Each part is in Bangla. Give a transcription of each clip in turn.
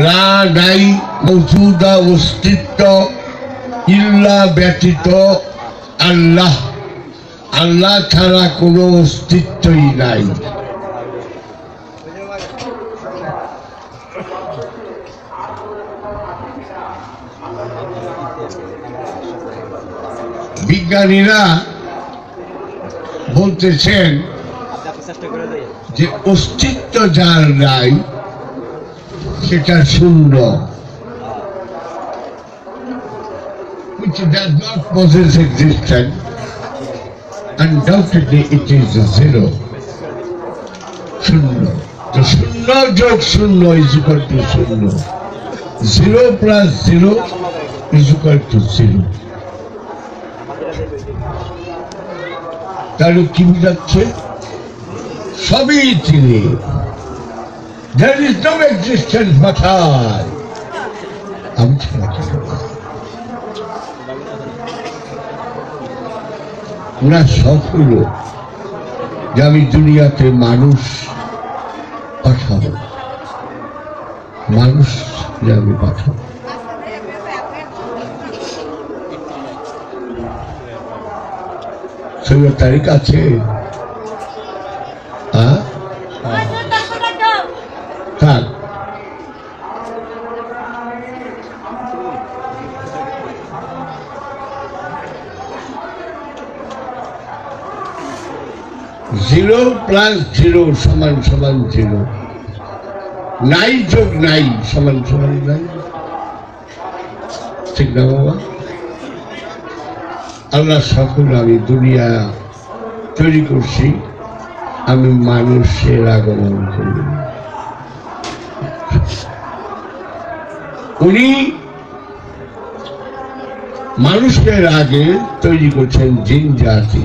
লা নাই মৌজুদা অস্তিত্ব ইল্লা ব্যতীত আল্লাহ। আল্লাহ ছাড়া কোনো অস্তিত্বই নাই। বিজ্ঞানীরা বলতেছেন যে অস্তিত্ব যার নাই সেটা শূন্য which does not possess existence undoubtedly it is zero শূন্য তো শূন্য যোগ শূন্য is equal to শূন্য zero plus zero is equal to zero তাহলে কি বুঝাচ্ছে সবই তিনি There is no existence but I. আমি ছাড়া কিছু না। শখ হলো যে আমি দুনিয়াতে মানুষ পাঠাবো মানুষ যে আমি পাঠাবো ষোলো তারিখ আছে হ্যাঁ থাক জিরো প্লাস জিরো সমান সমান জিরো। নাই যোগ নাই সমান সমান নাই। ঠিক না বাবা? আল্লাহ সকল আমি দুনিয়া তৈরি করছি, আমি মানুষের আগমন করি উনি মানুষের আগে তৈরি করছেন জিন জাতি।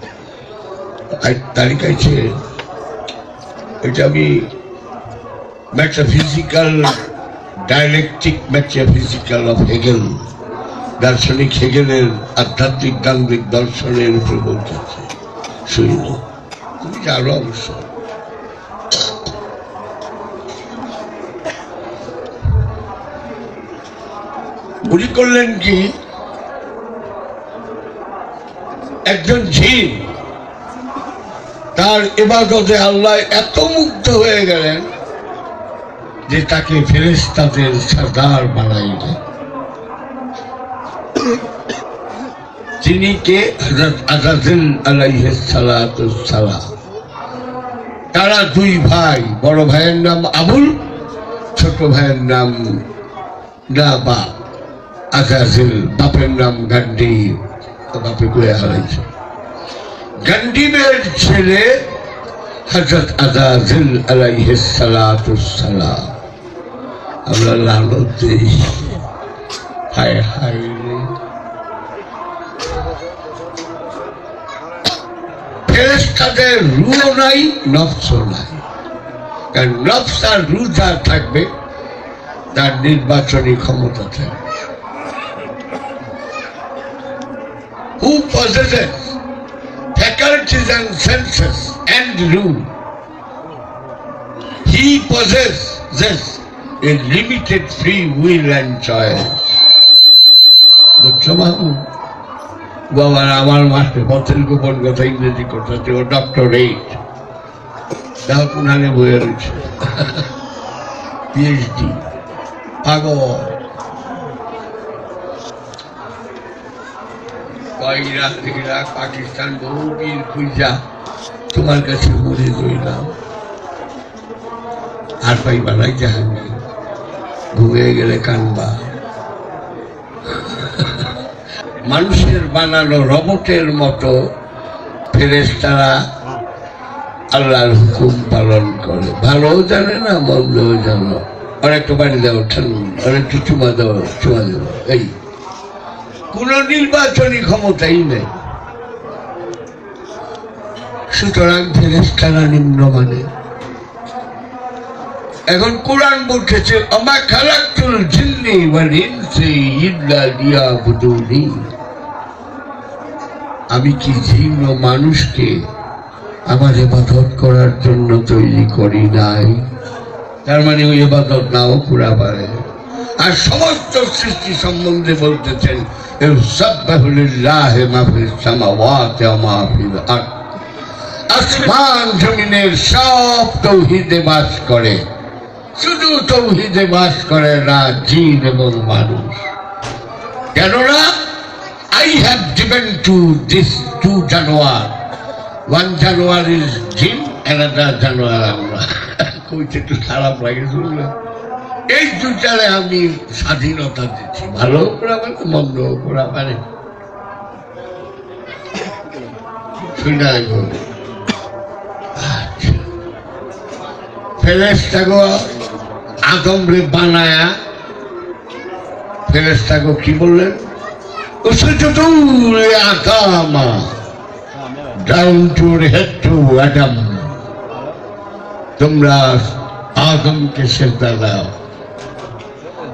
তারিখ আছে এটা আমি metaphysical dialectic metaphysical of Hegel দার্শনিক হেগেলের আধ্যাত্মিক গাঙ্গিক দর্শনের উপরে বলতেছে শুইল তুমি জানো অবশ্য। উনি করলেন কি? একজন ঝিন তার এবাদতে আল্লাহ এত মুগ্ধ হয়ে গেলেন যে তাকে ফেরেস্তাদের সর্দার বানাইলেন। তিনি কে? তারা দুই ভাই, বড় ভাইয়ের নাম আবুল, ছোট ভাইয়ের নাম নাবা। আজাজিল বাপের নাম গান্ডি বাপে কয়ে হারাইছে গান্ডিবের ছেলে হজরত আলাইহিস সালাতুস সালাম। আমরা লালত দিই। হায় হায় ফেরেস্তাদের রুও নাই, নফসও নাই। কারণ নফস আর রু যার থাকবে, তার নির্বাচনী ক্ষমতা থাকবে। Who possesses? Faculties and senses and rule? He possesses a limited free will and choice. বুঝছ বাবু বাবার আমার মাস্টার পথের গোপন কথা ইংরেজি করতে ও ডক্টরেট পাগল ইরাক ইরাক পাকিস্তান বহু বীর খুঁজা। তোমার কাছে মরে রইলাম। আর পাইবা নাই জাহাঙ্গীর। ঘুমিয়ে গেলে কানবা মানুষের বানানো রবটের মতো ফেরেস্তারা আল্লাহর হুকুম পালন করে। ভালো জানে না, মন্দও জানো। অনেকটা বাড়ি দেওয়া ঠান অনেকটা চুমা দাও, চুমা দেবো। এই। কোন নির্বাচনী ক্ষমতাই নেই। সুতরাং ফেরেস্তারা নিম্নমানে। এখন কোরআন বলতেছে আমার খালাকুল জিন্নি ওয়াল আমি কি জিন মানুষকে আমার এবাদত করার জন্য তৈরি করি নাই? তার মানে ওই এবাদত নাও করা পারে আর সমস্ত সৃষ্টি সম্বন্ধে বলতেছেন সব তৌহিদে বাস করে। শুধু তৌহিদে বাস করে না, জিন এবং মানুষ। কেননা I have given to this to জানোয়ার ওয়ান জানোয়ার ইজ জিন আমরা। কইতে একটু খারাপ লাগে এই দুটারে আমি স্বাধীনতা দিচ্ছি। ভালো করা পারে মন্দ করা পারে। আচ্ছা। বানায়া কি বললেন? ডাউন তোমরা আদমকে সেদ্ধা দাও।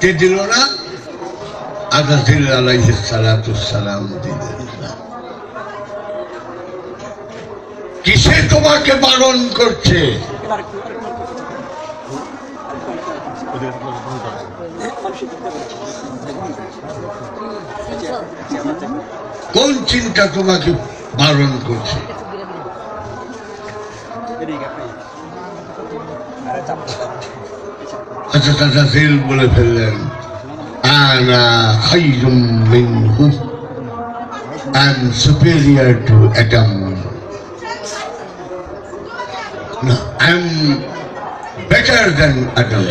কে দিল না আজাজিল আলাইহিস সালাতু সালাম দিলেন কিসে তোমাকে বারণ করছে? কোন চিন্তা তোমাকে বারণ করছে? আচ্ছা চাচা জেল বলে ফেললেন আনা খাইরুম মিনহু I am superior to Adam No, I'm better than Adam.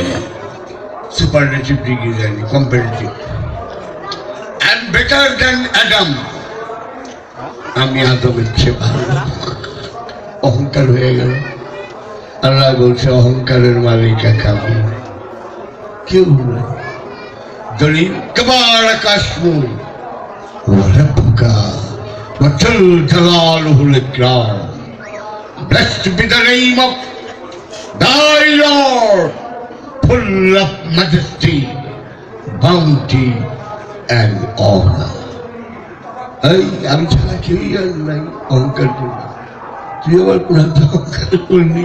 Superlative degree than comparative. I'm better than Adam. আমি আদমের চেয়ে ভালো অহংকার হয়ে গেল আল্লাহ বলছে অহংকারের মালিক আমি কেউ নাই দলিল কবার Kashmir وربك وجل جلاله الإكرام Blessed be the name of thy Lord, full of majesty, bounty, and honor. এই আমি ছাড়া কেউই আর নাই অহংকার করি তুই আবার কোরআন তো অহংকার করলি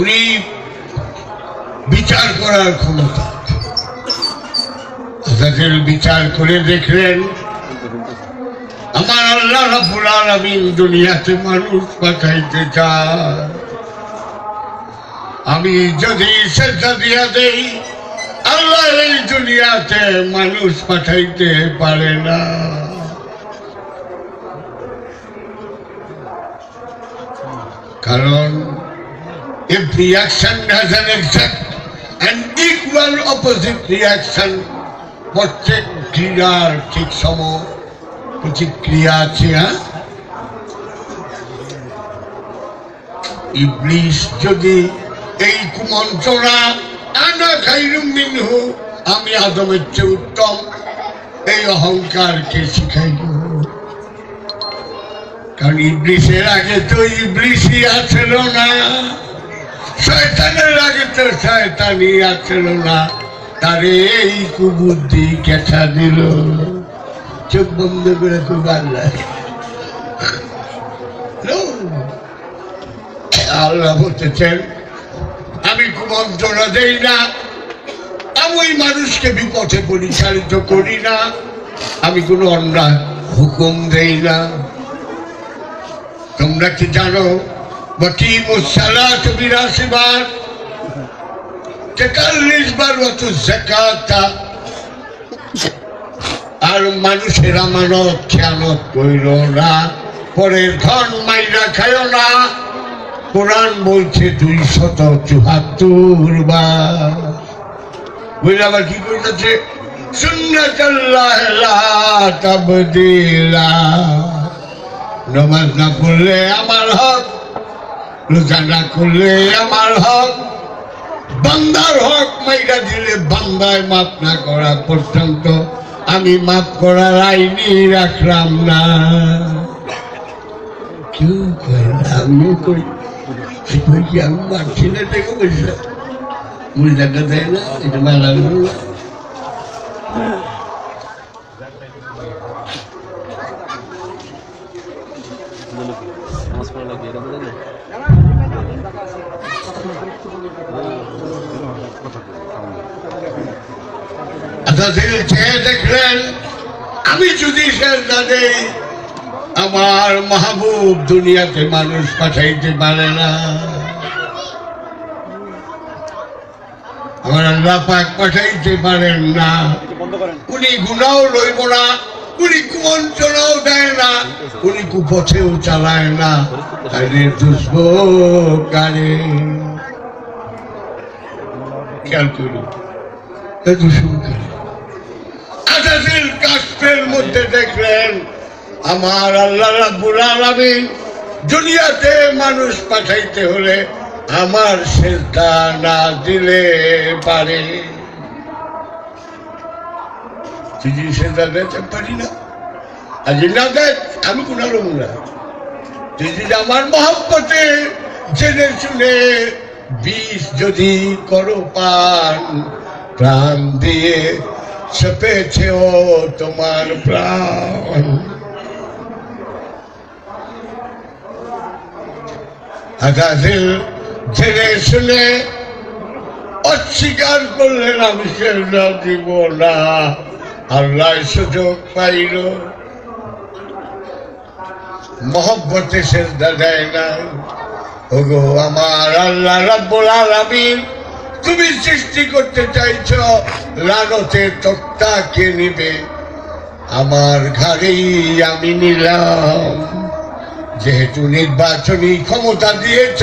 উনি বিচার করার ক্ষমতা। তাদের বিচার করে দেখলেন, আমার আল্লাহ রাব্বুল আলামিন দুনিয়াতে মানুষ পাঠাইতে চায় আমি যদি সেটা দিয়া দেই, আল্লাহ এই দুনিয়াতে মানুষ পাঠাইতে পারে না। কারণ every action has an exact and equal opposite reaction প্রত্যেক ক্রিয়ার ঠিক সম প্রতিক্রিয়া আছে হ্যাঁ ইবলিশ যদি এই কুমন্ত্রণা আনা খাইরুম মিনহু আমি আদমের চেয়ে উত্তম এই অহংকারকে শিখাইল কারণ ইবলিশের আগে তো ইবলিশই আছিল না শয়তানের আগে তো শয়তানই আছিল না। তারে এই কুবুদ্ধি কেঁচা দিল। চোখ বন্ধ করে খুব আল্লাহ আল্লাহ বলতেছেন, আমি কুমন্ত্রণা দেই না। আমি ওই মানুষকে বিপথে পরিচালিত করি না। আমি কোনো অন্যায় হুকুম দেই না। তোমরা কি জানো বাকি মুসালা তুমি রাশিবার তেতাল্লিশ বার মতো জাকাতা আর মানুষের আমানত খেয়ানত কইল না, পরের ধন মাইরা খাইও না। কোরআন বলছে দুই শত চুহাত্তর বার। বুঝলে আবার কি করতেছে সুন্নাতাল্লাহ নমাজ না পড়লে আমার হক রোজা না করলে আমার হক, বান্দার হক মাইরা দিলে বান্দায় মাপ না করা পর্যন্ত আমি মাপ করার আইনি রাখলাম না। কেউ কয় না আমি কই কই কি, আমি মারছি না দেখো বলছে মুড়ি দেখা দেয় না, এটা মালা তিনি চেয়ে দেখলেন, আমি যদি দেই আমার মাহবুব দুনিয়াতে মানুষ পাঠাইতে পারে না। আমার আল্লাহ পাক পাঠাইতে পারেন না। উনি গুণাও লইব না, উনি কুমন্ত্রণাও দেয় না, উনি কুপথেও চালায় না। তাহলে দুষ্প কারে? খেয়াল করুন দুষ্পকারী কাশ্মের মধ্যে দেখলেন, আমার আল্লাহ রাব্বুল আলামিন দুনিয়াতে মানুষ পাঠাইতে হলে আমার সেজদা না দিলে পারে। দিতে পারি না। না আমি কোন না। আমার মহব্বতে জেনে শুনে বিষ যদি করো পান, প্রাণ দিয়ে চেপেছে ও তোমার প্রাণ। হাজার জেনে শুনে অস্বীকার করলেন, আমি সেটা দিব না। আল্লাহ সুযোগ পাইল। মহব্বতে সেজদা দেয় না ওগো, আমার আল্লাহ রাব্বুল আলামিন তুমি সৃষ্টি করতে চাইছ লানতের তক্তা কে নিবে? আমার ঘাড়েই আমি নিলাম। যেহেতু নির্বাচনী ক্ষমতা দিয়েছ,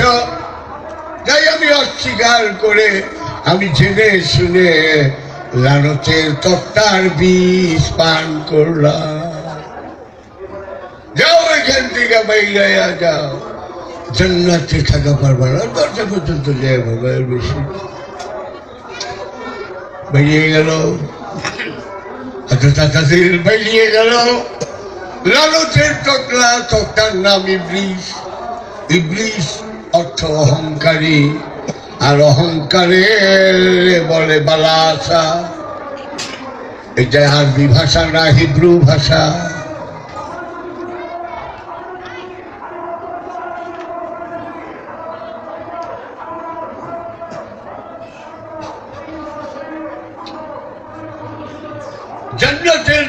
তাই আমি অস্বীকার করে আমি জেনে শুনে লানতের তক্তার বিষ পান করলাম। যাও এখান থেকে বাইরে যাও। জান্নাতে থাকা পারবে দরজা পর্যন্ত যায় এর বেশি। বেরিয়ে গেল। অথচ বেরিয়ে গেল। লালচের টকলা তকটার নাম ইবলিশ ইবলিশ অর্থ অহংকারী। আর অহংকারের বলে বালা আশা। এটা আরবি ভাষা না, হিব্রু ভাষা জান্নাতের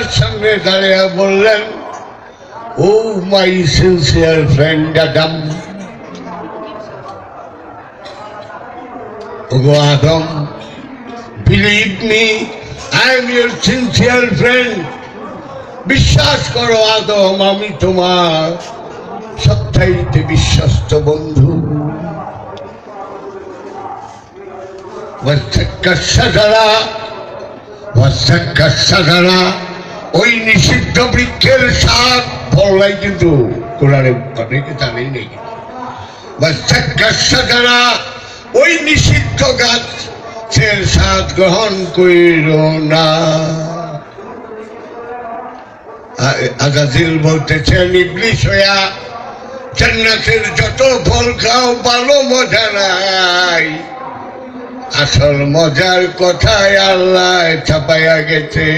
দরজার সামনে দাঁড়িয়ে বললেন, ও মাই সিনসিয়ার ফ্রেন্ড আদম ওগো আদম believe me I am your sincere friend বিশ্বাস করো আদম, আমি তোমার সবচাইতে বিশ্বস্ত বন্ধু। সাজারা সাজারা ওই নিষিদ্ধ বৃক্ষের স্বাদ ফলাই কিন্তু কোরআনে অনেকে জানেই নেই। সাজারা ওই নিষিদ্ধ গাছ স্বাদ গ্রহণ করিল না। আজাজিল বলতেছেন ইবলিশ হইয়া জান্নাতের যত ফল খাও, ভালো মজা নাই। আসল মজার কথায় আল্লাহ ছাপাইয়া গেছে।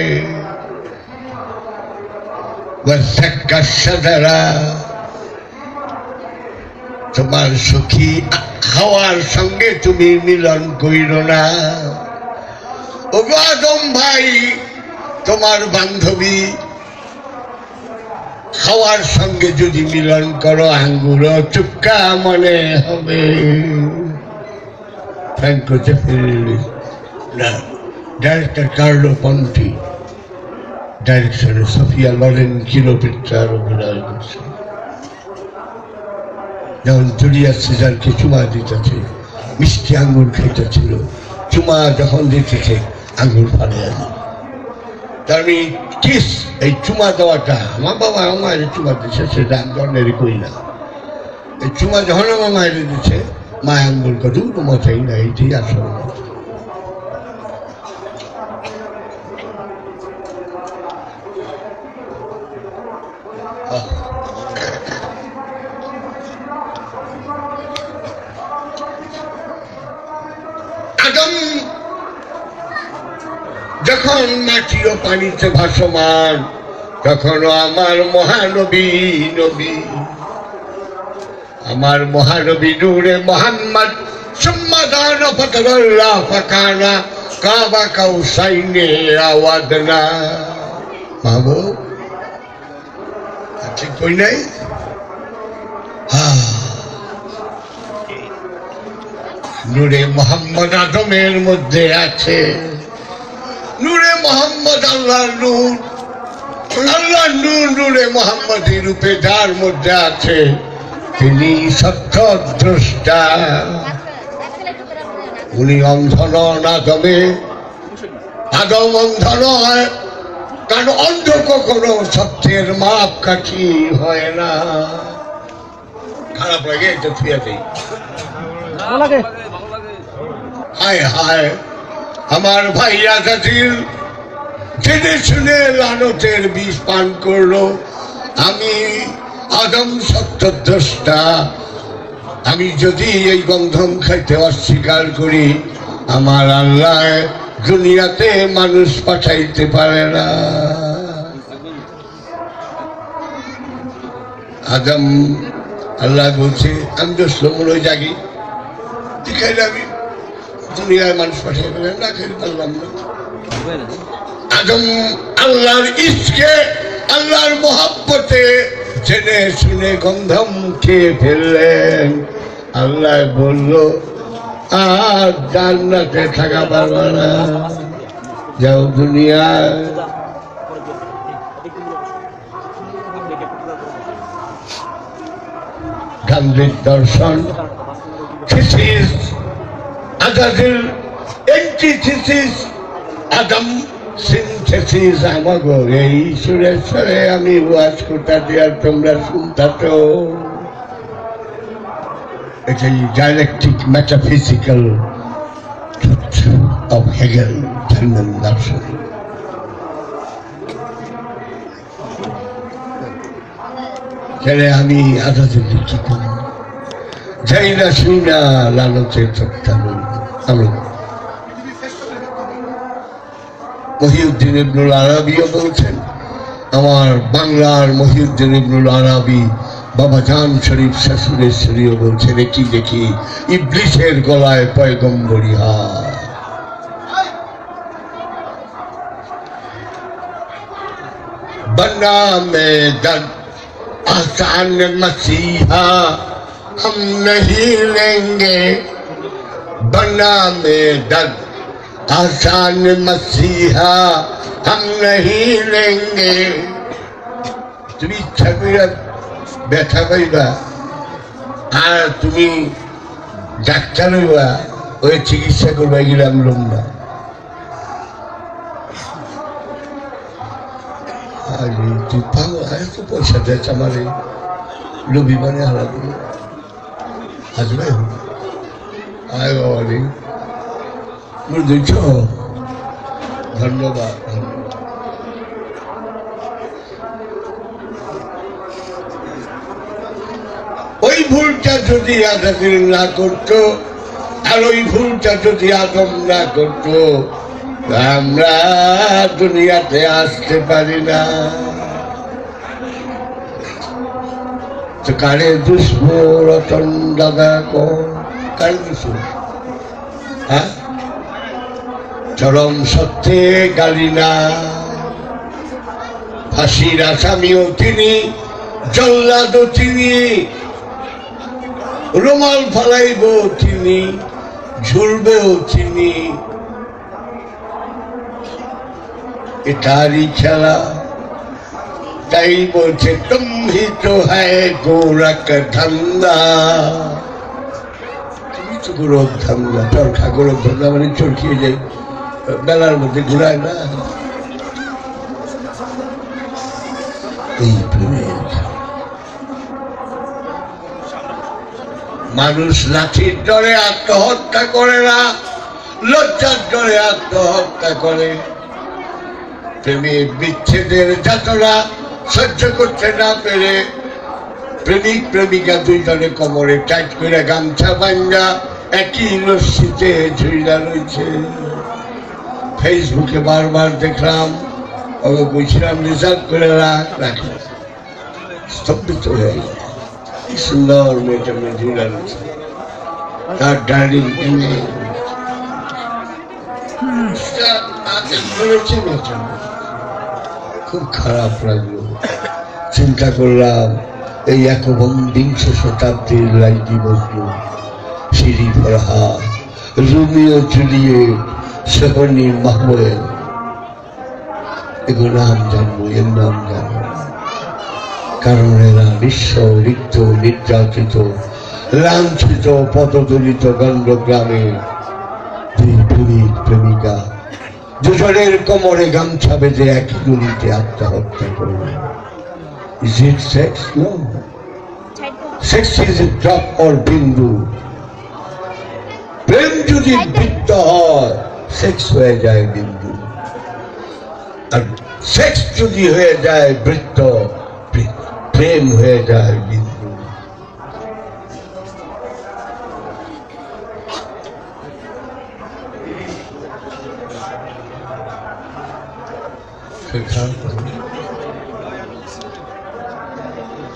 তোমার সুখী হাওয়ার সঙ্গে তুমি মিলন করিল না। ও আদম ভাই, তোমার বান্ধবী, খাওয়ার সঙ্গে যদি মিলন করো আঙ্গুর চুপকা মনে হবে। ফ্র্যাঙ্কো চেফেলি না ডাইরেক্টর কার্লো পন্টি ডাইরেকশনে সোফিয়া লরেন কিলোপিট্রার অভিনয় করছে। যেমন জুলিয়াস সিজারকে চুমা দিতেছে, মিষ্টি আঙ্গুর খাইতেছিল, চুমা যখন দিতেছে, আঙ্গুর ফালে আনি। তার মানে কিস, এই চুমা দেওয়াটা, আমার বাবা আমার চুমা দিচ্ছে সেটা আমি ধরনের করি না। এই চুমা যখন আমার মায়ের দিচ্ছে মা আঙ্গুর কত মতাই না এইটাই আসল মত। আদম যখন মাটি ও পানিতে ভাসমান, তখনও আমার মহানবী নবী। আমার মহানবী নূরে মোহাম্মদ, সম্মাদান ফতল্লাহ ফাকানা, কাবা কাউসাইনে আওয়াদনা। মাহবু ঠিক কই নাই? নূরে মোহাম্মদ আদমের মধ্যে আছে নূরে মোহাম্মদ আল্লাহর নূর। আল্লাহ নূর নূরে মোহাম্মদী রূপে যার মধ্যে আছে তিনি সত্য দ্রষ্টা। উনি অন্ধ নন আদমে। আদম অন্ধ নয় কারণ অন্ধ কখনো সত্যের মাপ কাঠি হয় না। খারাপ লাগে এটা লাগে। হায় হায়। আমার ভাইয়া আজাদির জেনে শুনে লানতের বিষ পান করল, আমি আদম সত্যদ্রষ্টা। আমি যদি এই গন্ধম খাইতে অস্বীকার করি, আমার আল্লাহ দুনিয়াতে মানুষ পাঠাইতে পারে না। আদম, আল্লাহ বলছে, আমি তো শ্রমণ জাগি। দেখাই আমি দুনিয়ায় মানুষ পাঠিয়ে ফেলেন না খেতে পারলাম না। আদম আল্লাহর ইসকে আল্লাহর মহাব্বতে জেনে শুনে গন্ধম খেয়ে ফেললেন। আল্লাহ বলল আর জান্নাতে থাকা পারবে না। যাও দুনিয়ায়। গান্ধীর দর্শন আজাদের এন্টিথিসিস আদম সিনথেসিস আমাগো। এই সুরেশ্বরে আমি ওয়াজ করতে আর তোমরা শুনতা তো। এটাই dialectic metaphysical of Hegel German দর্শন। ছেড়ে আমি আজাদের কি করি যাই না শুই না লালচের চোখটানো আমি মহিউদ্দিন ইবনুল আরবিও বলছেন আমার বাংলার মহিউদ্দিন ইবনুল আরবি বাবা জান শরীফ শাশুড়েশ্বরীও বলছেন এটি দেখি ইবলিশের গলায় পয়গম্বরী হার बन्ना में दर्द आसान मसीहा हम नहीं लेंगे बन्ना में दर्द आसान मसीहा हम नहीं लेंगे তুমি ইচ্ছা করিয়া ব্যথা পাইবা আর তুমি ডাক্তার হইবা ওই চিকিৎসা করবা গেলাম লম্বা আরে তুই পাগল এত পয়সা দিয়েছে আমার এই লোভি মানে হারাবি আসবে আয় বাবারি আমার দেখছ? ধন্যবাদ ধন্যবাদ। ওই ভুলটা যদি আদাকির না করতো, আর ওই ভুলটা যদি আদম না করতো আমরা দুনিয়াতে আসতে পারি না। তো কারে দুষ্ম রতন দাদা কর। হ্যাঁ? চরম সত্যে গালি না। ফাঁসির আসামিও তিনি, জল্লাদও তিনি। রুমাল ফালাইব তিনি, ঝুলবেও তিনি। এটারই খেলা, তাই বলছে, তুমি তো হ্যায় গোরখ ধান্দা। চরখা মানে যায়। বেলার মধ্যে ঘুরায় না? মানুষ লাঠির ডরে আত্মহত্যা করে না, লজ্জার ডরে আত্মহত্যা করে। প্রেমের বিচ্ছেদের যাতনা সহ্য করতে না পেরে প্রেমিক, প্রেমিকা দুই দুইজনে কোমরে টাইট করে গামছা বাঙ্গা একই রশ্মিতে ঝুইলা রয়েছে। ফেসবুকে বারবার দেখলাম, ওকে বলছিলাম রিজার্ভ করে রাখ। রাখলাম স্তব্ধ হয়ে গেল। কি সুন্দর মেয়েটা, মেয়ে ঝুইলা রয়েছে। তার ডার্লিং এনে খুব খারাপ লাগল। চিন্তা করলাম, এই একবিংশ শতাব্দীর লাইটি বসল। সিঁড়ি ফরহা রুমিও জুলিয়ে সোহনি মাহমুদ। এগুলো নাম জানব এর নাম জানব। কারণ এরা রিক্ত নির্যাতিত লাঞ্ছিত পদদলিত গণ্ড গ্রামে প্রেমিক। প্রেমিকা দুজনের কোমরে গামছা বেঁধে একই গুলিতে আত্মহত্যা করবে Is it sex? No. Sex is a drop or বিন্দু প্রেম যদি বৃত্ত হয় সেক্স হয়ে যায় বিন্দু আর সেক্স যদি হয়ে যায় বৃত্ত প্রে- প্রেম হয়ে যায় বিন্দু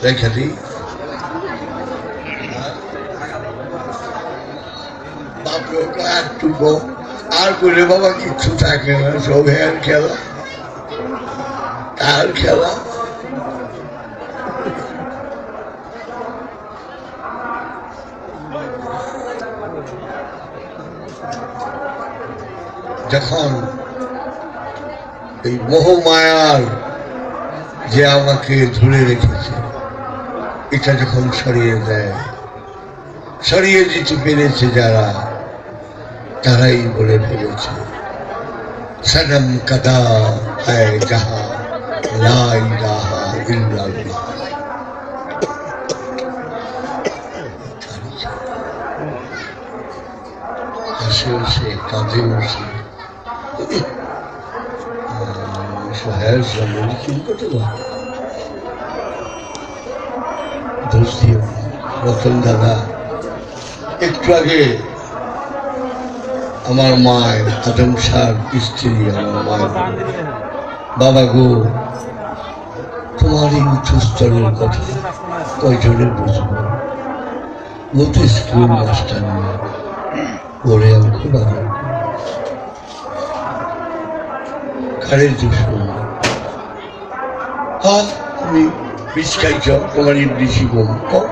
রেখে দিই বাপরে একটু আর করে বাবা কিচ্ছু থাকে না, সব হেয়ার খেলা। তার খেলা। যখন এই মোহমায়ার যে আমাকে ধরে রেখেছে, এটা যখন সরিয়ে দেয়, সরিয়ে দিতে পেরেছে যারা তারাই বলে ফেলেছে সনম কদা হ্যায় যাহা, লাই রাহা ইল্লাল্লাহ। হাসে সে কাঁদে সে সোহেল সামনে কি করতে দোষ দিও রতন দাদা, একটু আগে আমার মায় আদম সার স্ত্রী, আমার মায়ের বাবা গো, তোমার এই উচ্চ স্তরের কথা কয়জনের বুঝব? ও তো স্কুল মাস্টার না ওরে আদর করি। কারের দুশ্মন হ্যাঁ তুমি বিষ খাইছ, তোমার বল কও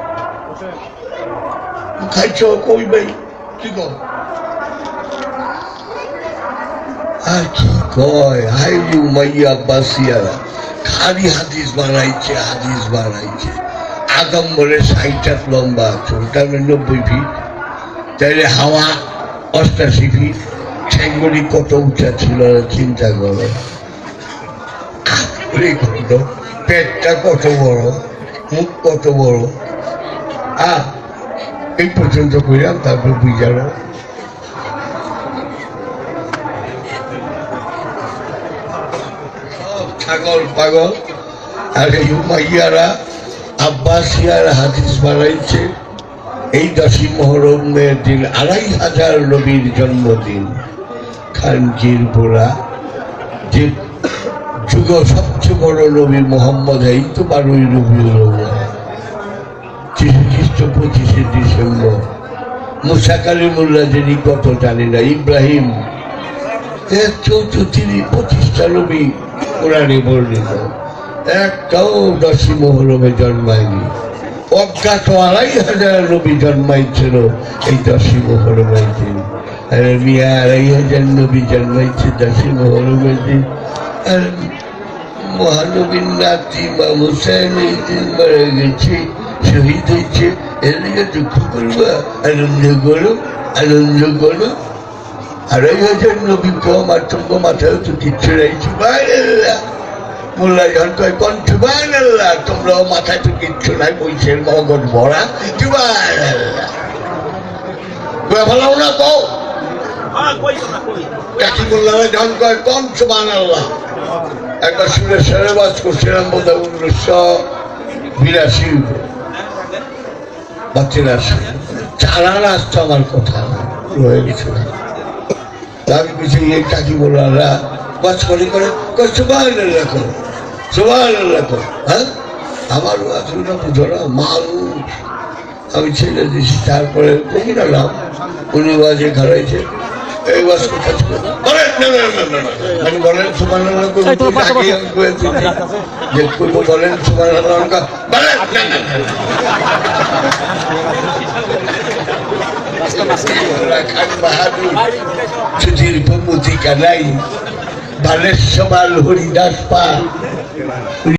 খাইছ, কই ভাই? কি কও আর কি কয়? হাই ইউ মাইয়া বাসিয়ারা। খালি হাদিস বানাইছে হাদিস বানাইছে। আদম বলে ষাট লম্বা ছোটটা নব্বই ফিট তাইলে হাওয়া অষ্টাশি ফিট ঠেঙ্গুলি কত উঁচা ছিল চিন্তা করো। কত, পেটটা কত বড়, মুখ কত বড়। আ এই পর্যন্ত কইলাম, তারপর বুঝানো সব ছাগল, পাগল। আর এই মাইয়ারা আব্বাসিয়ার হাদিস বানাইছে, এই দশই মহরমের দিন আড়াই হাজার নবীর জন্মদিন। খানকির বোরা, যে যুগ সবচেয়ে বড় নবী মোহাম্মদ, এই তো বারোই রবি যিশু খ্রিস্ট পঁচিশে ডিসেম্বর। মুসা কালিমুল্লাহ যিনি কত জানি না, ইব্রাহিম। চৌদ্দ তিনি পঁচিশটা নবী কোরআনে বর্ণিত। একটাও দশই মহরমে জন্মায়নি। অজ্ঞাত আড়াই হাজার নবী জন্মাইছিল এই দশই মহরমের দিন। আর মিয়া, আড়াই হাজার নবী জন্মাইছে দশই মহরমের দিন। আর মহানবীর নাতি বা হুসেন এই দিন মারা গেছে, শহীদ হয়েছে। এর দিকে দুঃখ করবা? আনন্দ করো আনন্দ করো। হাজার নবী কম আর তোমার মাথায় তো কিচ্ছু নেই সুবহানাল্লাহ। মোল্লা যখন কয় কণ্ঠ সুবহানাল্লাহ তোমরাও মাথায় তো কিচ্ছু নাই মগজ ভরা ফেলাও না কও কাকি মোল্লা যখন কয় কম সুবহানাল্লাহ। একবার সুরের সারে বাজ করছিলাম বোধ হয় উনিশশো বিরাশি বা তিরাশি চারা আসতো আমার কথা রয়ে গেছিল আমি কিছু এই কাকি বলারা বাস করে করে সুবাহ রাখো সুবাহ রাখো হ্যাঁ? আমার আসলে বুঝো না মানুষ আমি ছেড়ে দিয়েছি তারপরে কমি নাম উনি বাজে খারাইছে এই বাস কথা ছিল বলেন না না না না না। আমি বলেন তোর। যে করব বলেন না না না না। খান বাহাদুর সুধীর প্রমতি কানাই বালেশ্বর হরিদাস পা